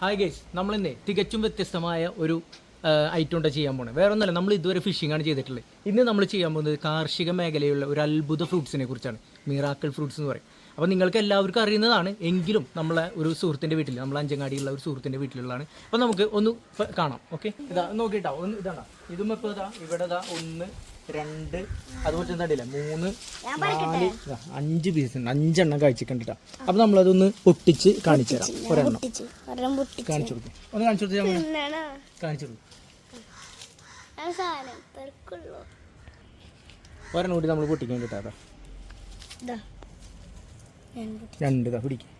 Hi guys നമ്മളിന്നേ തികച്ചും വ്യത്യസ്തമായ ഒരു ഐറ്റം ഉണ്ട് ചെയ്യാൻ പോണേ. വേറെ നമ്മൾ ഇതുവരെ ഫിഷിംഗ് ആണ് ചെയ്തിട്ടുള്ളത്. ഇന്ന് നമ്മൾ ചെയ്യാൻ പോകുന്നത് കാർഷിക മേഖലയിലുള്ള ഒരു അത്ഭുത ഫ്രൂട്ട്സിനെ കുറിച്ചാണ്. മിറാക്കിൾ ഫ്രൂട്ട്സ് എന്ന് പറയും. അപ്പോൾ നിങ്ങൾക്ക് എല്ലാവർക്കും അറിയുന്നതാണ്. എങ്കിലും നമ്മളെ ഒരു സുഹൃത്തിന്റെ വീട്ടിൽ നമ്മൾ അഞ്ചങ്ങാടിയുള്ള ഒരു സുഹൃത്തിന്റെ വീട്ടിലുള്ളതാണ്. അപ്പോൾ നമുക്ക് ഒന്ന് കാണാം. ഓക്കെ? ഇതാ നോക്കിയിട്ടാ. ഒന്ന് ഇതാണ്. ഇതും ഇപ്പോൾ ഇതാ. ഇവിടെ ഇതാ ഒന്ന് രണ്ട് അതുപോലെ തന്നെ അടിയില്ല മൂന്ന് നാല് അഞ്ച് പീസ് ഉണ്ട്. അഞ്ചെണ്ണം കഴിച്ചിട്ടുണ്ടിട്ടാ അപ്പോൾ നമ്മളതൊന്ന് പൊട്ടിച്ച് കാണിച്ചു തരാം ഒരെണ്ണം. കാണിച്ചു കൊടുക്കും. ഒന്ന് കാണിച്ചു കൊടുത്തു കാണിച്ചു കൊടുക്കും. സാധനം പെറുക്കുള്ളൂ. ഒരെണ്ണം കൂടി നമ്മൾ പൊട്ടിക്കാൻ കിട്ടാതെ രണ്ട് ഇതാ പിടിക്കും.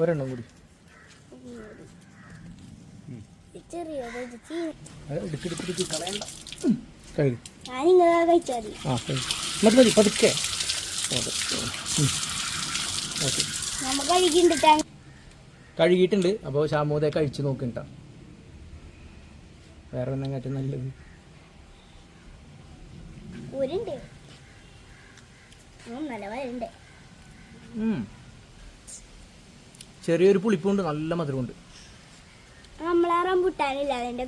ഒരെണ്ണം കൂടി. പതുക്കെ. കഴുകിയിട്ടുണ്ട്. അപ്പോൾ ശാമോദയ കഴിച്ചു നോക്കണ്ട വേറെ ഒന്നും കാറ്റും നല്ലത്. ചെറിയൊരു പുളിപ്പുണ്ട് നല്ല മധുരമുണ്ട്. റംബുട്ടാനില്ല അതിന്റെ.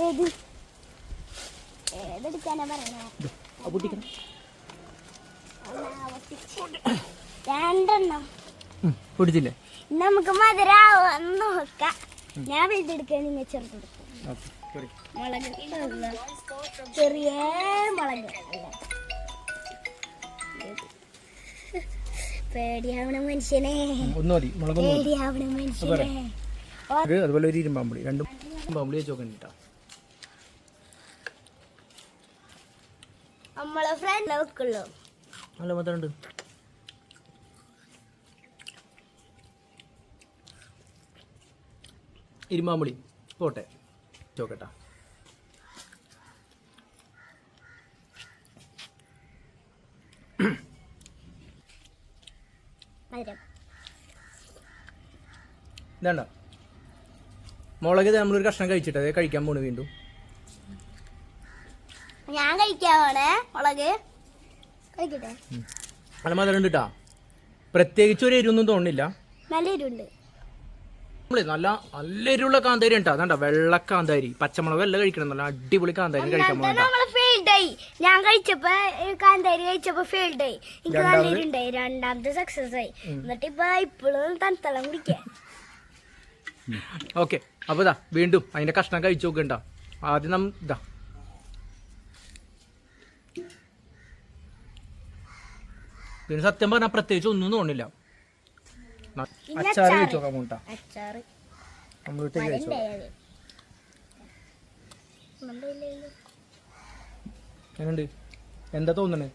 ഏത്? ഏതെടുക്കാനാ. രണ്ടെണ്ണം. ഉം. നമുക്ക് മധുര നോക്കാം. ഞാൻ വലുതെടുക്കാൻ നിങ്ങൾ സോറി മുളക്. ചെറിയ മുളക്. പേടിയാവണ മനുഷ്യനെ. പേടിയാവണ അതുപോലെ ഒരു ഇരുമ്പാമ്പുളി രണ്ടും പാമ്പുളി വെച്ച് നമ്മളെ ഫ്രണ്ട് വെക്കുള്ളൂ. നല്ല ഇരുമ്പാമ്പുളി പോട്ടെ. ചോക്കട്ടാ. ഇതാണ്ട? മുളക് നമ്മളൊരു കഷ്ണം കഴിച്ചിട്ട് അത് കഴിക്കാൻ പോണു വീണ്ടും. ഞാൻ കഴിക്കാവാണേ മുളക്. കഴിക്കട്ടെ? നല്ല മധുരം ഉണ്ട് കേട്ടാ പ്രത്യേകിച്ച് ഒരു എരിവൊന്നും തോന്നുന്നില്ല. നല്ല എരിവുണ്ട്. നല്ല നല്ല എരിവുള്ള കാന്താരി ഉണ്ട്. അതാണ്ട വെള്ള കാന്താരി. പച്ചമുളക് എല്ലാം കഴിക്കണം. നല്ല അടിപൊളി കാന്താരി കഴിക്കാൻ ഞാൻ കഴിച്ചപ്പോ കാന്താരി കഴിച്ചപ്പോ ഫെയിൽഡ് ആയി എനിക്ക് നല്ല എരിവുണ്ടായി രണ്ടാമത്തെ സക്സസ് ആയി. എന്നിട്ട് ഇപ്പൊ ഇപ്പോഴും തണുത്തളം കുടിക്കാൻ ഓക്കെ. അപ്പോൾ ഇതാ വീണ്ടും അതിന്റെ കഷ്ണം കഴിച്ചു നോക്കണ്ട. ആദ്യം നമ്മ ഇതാ. പിന്നെ സത്യം പറഞ്ഞാൽ പ്രത്യേകിച്ച് ഒന്നും തോന്നില്ല. അച്ചാറ് അച്ചാറ്. കഴിച്ചു നോക്കാൻ പോട്ടാ അച്ചാറ്. നമ്മൾ കഴിച്ചു നോക്കാം. എങ്ങനെയുണ്ട്? എന്താ തോന്നണേ?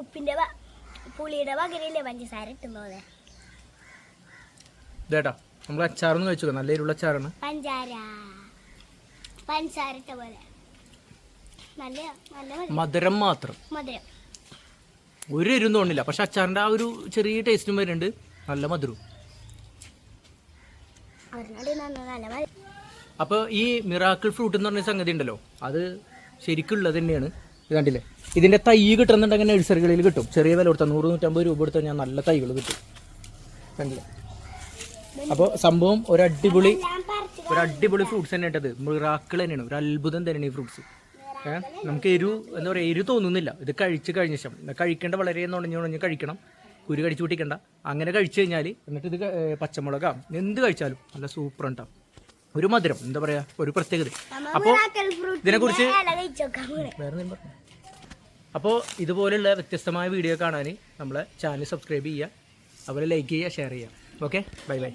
ഉപ്പിന്റെ പുളിയുടെ പകരല്ലേ പഞ്ചസാര ഇട്ടുന്നത് ഇതേട്ടാ നമ്മൾ അച്ചാറൊന്നും കഴിച്ചു നല്ല എരിവുള്ള അച്ചാറാണ്. പഞ്ചാര. പഞ്ചസാര ഇട്ട പോലെ. നല്ല നല്ല. മധുരം മാത്രം. മധുരം. ഒരു എരിവും തോന്നില്ല പക്ഷെ അച്ചാറിന്റെ ആ ഒരു ചെറിയ ടേസ്റ്റും വരുന്നുണ്ട്. നല്ല മധുരവും. അപ്പോൾ ഈ മിറാക്കിൾ ഫ്രൂട്ട് എന്ന് പറഞ്ഞ സംഗതി ഉണ്ടല്ലോ. അത് ശരിക്കുള്ളത് തന്നെയാണ്. കണ്ടില്ലേ? ഇതിന്റെ തൈ കിട്ടുന്നുണ്ടെങ്കിൽ നഴ്സറികളിൽ കിട്ടും. ചെറിയ വില കൊടുത്താൽ നൂറ് നൂറ്റമ്പത് രൂപ കൊടുത്താൽ ഞാൻ നല്ല തൈകൾ കിട്ടും. കണ്ടില്ലേ? അപ്പോൾ സംഭവം ഒരു അടിപൊളി ഒരു ഫ്രൂട്ട്സ് തന്നെ ഇട്ടത് മിറാക്കിൾ തന്നെയാണ്. ഒരു അത്ഭുതം തന്നെയാണ് ഈ ഫ്രൂട്ട്സ് നമുക്ക് എരു എന്താ പറയുക എരു തോന്നുന്നില്ല. ഇത് കഴിച്ച് കഴിഞ്ഞ ശേഷം. കഴിക്കേണ്ട വളരെ നുണഞ്ഞു നുണഞ്ഞ് കഴിക്കണം. കുരു കടിച്ചു പൊട്ടിക്കണ്ട അങ്ങനെ കഴിച്ചു കഴിഞ്ഞാൽ എന്നിട്ട് ഇത് പച്ചമുളകാം. എന്ത് കഴിച്ചാലും നല്ല സൂപ്പർ ഉണ്ടാവും ഒരു മധുരം എന്താ പറയാ ഒരു പ്രത്യേകത. അപ്പോൾ ഇതിനെക്കുറിച്ച് വേറെ അപ്പോൾ ഇതുപോലുള്ള വ്യത്യസ്തമായ വീഡിയോ കാണാൻ നമ്മളെ ചാനൽ സബ്സ്ക്രൈബ് ചെയ്യുക. അതുപോലെ ലൈക്ക് ചെയ്യുക ഷെയർ ചെയ്യുക. Okay bye bye